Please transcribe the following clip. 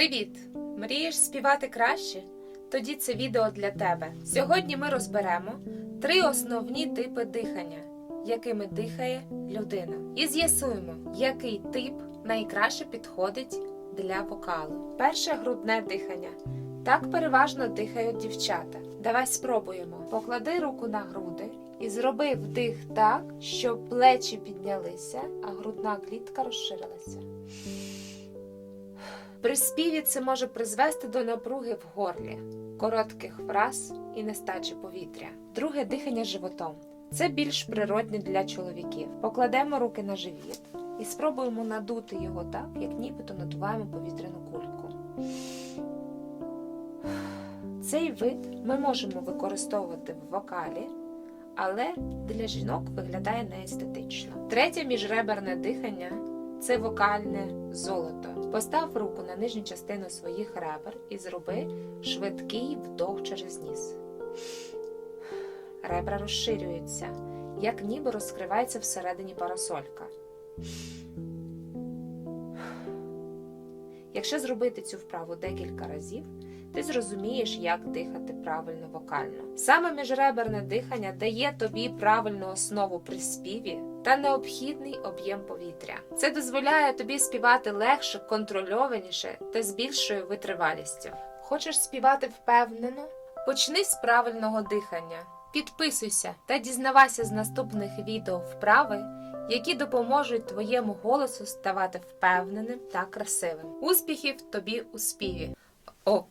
Привіт! Мрієш співати краще? Тоді це відео для тебе. Сьогодні ми розберемо три основні типи дихання, якими дихає людина. І з'ясуємо, який тип найкраще підходить для вокалу. Перше грудне дихання. Так переважно дихають дівчата. Давай спробуємо. Поклади руку на груди і зроби вдих так, щоб плечі піднялися, а грудна клітка розширилася. При співі це може призвести до напруги в горлі, коротких фраз і нестачі повітря. Друге дихання животом. Це більш природне для чоловіків. Покладемо руки на живіт і спробуємо надути його так, як нібито надуваємо повітряну кульку. Цей вид ми можемо використовувати в вокалі, але для жінок виглядає неестетично. Третє міжреберне дихання це вокальне золото. Постав руку на нижню частину своїх ребер і зроби швидкий вдох через ніс. Ребра розширюються, як ніби розкривається всередині парасолька. Якщо зробити цю вправу декілька разів, ти зрозумієш, як дихати правильно вокально. Саме міжреберне дихання дає тобі правильну основу при співі та необхідний об'єм повітря. Це дозволяє тобі співати легше, контрольованіше та з більшою витривалістю. Хочеш співати впевнено? Почни з правильного дихання. Підписуйся та дізнавайся з наступних відео вправи, які допоможуть твоєму голосу ставати впевненим та красивим. Успіхів тобі у співі! О,